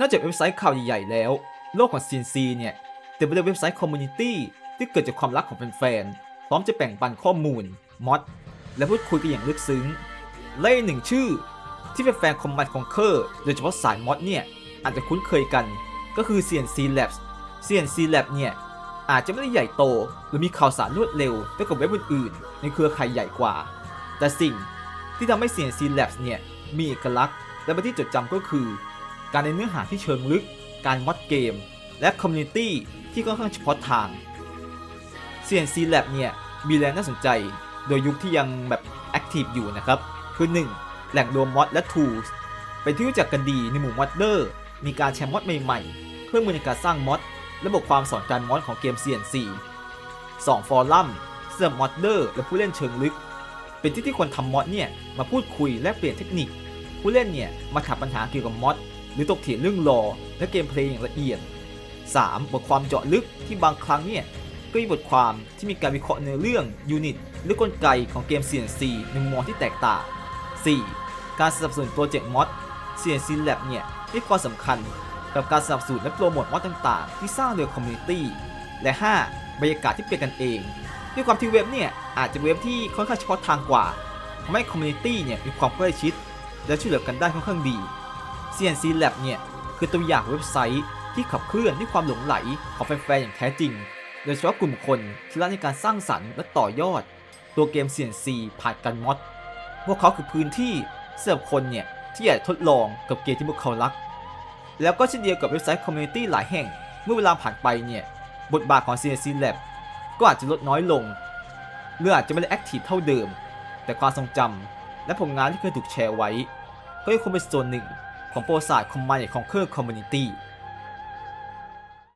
นอกจากเว็บไซต์ข่าวใหญ่ๆแล้ว โลกของ CNC เนี่ยเต็มไปด้วยเว็บไซต์คอมมูนิตี้ที่เกิดจากความรักของแฟนๆ พร้อมจะแบ่งปันข้อมูลมอดและพูดคุยกันอย่างลึกซึ้ง และอีกหนึ่งชื่อ ที่แฟนๆคอมบันคองเคอร์โดยเฉพาะสายมอดเนี่ยอาจจะคุ้นเคยกันก็คือ CNC Labs CNC Lab เนี่ยอาจจะไม่ได้ใหญ่โต หรือมีข่าวสารรวดเร็วเท่ากับเว็บอื่นๆ ในเครือข่ายใหญ่กว่า แต่สิ่งที่ทำให้ CNC Labs เนี่ยมีเอกลักษณ์และเป็นที่จดจำก็คือ การในเนื้อหาที่เชิงลึก การมอดเกม และคอมมูนิตี้ที่ค่อนข้างเฉพาะทาง CNC Lab เนี่ยมีแรงน่าสนใจ โดยยุคที่ยังแบบแอคทีฟอยู่นะครับ คือ 1. แหล่งรวมมอดและ tools เป็นที่รู้จักกันดีในหมู่มอดเดอร์ มีการแชร์มอดใหม่ๆ เครื่องมือในการสร้างมอดระบบความสอนการมอดของเกม CNC 2. ฟอรัมเสื่อมมอดเดอร์และผู้เล่นเชิงลึก เป็นที่ที่คนทำมอดเนี่ยมาพูดคุยและเปลี่ยนเทคนิค ผู้เล่นเนี่ยมาถามปัญหาเกี่ยวกับมอด หรือตกเถียงเรื่องรอและเกมเพลย์อย่างละเอียด 3. บทความเจาะลึกที่บางครั้งเนี่ยก็มีบทความที่มีการวิเคราะห์เนื้อเรื่องยูนิตหรือกลไกของเกม CNC ในมุมมองที่แตกต่าง 4. การสนับสนุนโปรเจกต์มอด CNC Lab เนี่ยให้ความสำคัญกับการสนับสนุนและโปรโมทมอดต่างๆ ที่สร้างโดยคอมมูนิตี้ และ 5. บรรยากาศที่เป็นกันเอง ด้วยความที่เว็บเนี่ยอาจจะเป็นเว็บที่ค่อนข้างเฉพาะทางกว่าทำให้คอมมูนิตี้เนี่ยมีความใกล้ชิด และช่วยเหลือกันได้ค่อนข้างดี CNC Lab เนี่ย คือตัวอย่างเว็บไซต์ที่ขับเคลื่อนด้วยความหลงไหลของแฟนๆอย่างแท้จริง โดยเฉพาะกลุ่มคนที่รักในการสร้างสรรค์และต่อยอด ตัวเกม CNC ผ่านการมอดพวกเขาคือพื้นที่สำหรับคนเนี่ยที่อยากทดลองกับเกมที่พวกเขารัก แล้วก็เช่นเดียวกับเว็บไซต์คอมมูนิตี้หลายแห่ง เมื่อเวลาผ่านไปเนี่ยบทบาทของ CNC Lab ก็อาจจะลดน้อยลงหรืออาจจะไม่ได้แอคทีฟเท่าเดิม แต่ความทรงจำและผลงานที่เคยถูกแชร์ไว้ ก็ยังคงเป็นส่วนหนึ่ง ของประวัติศาสตร์คอมมานด์ของเคอร์คอมมูนิตี้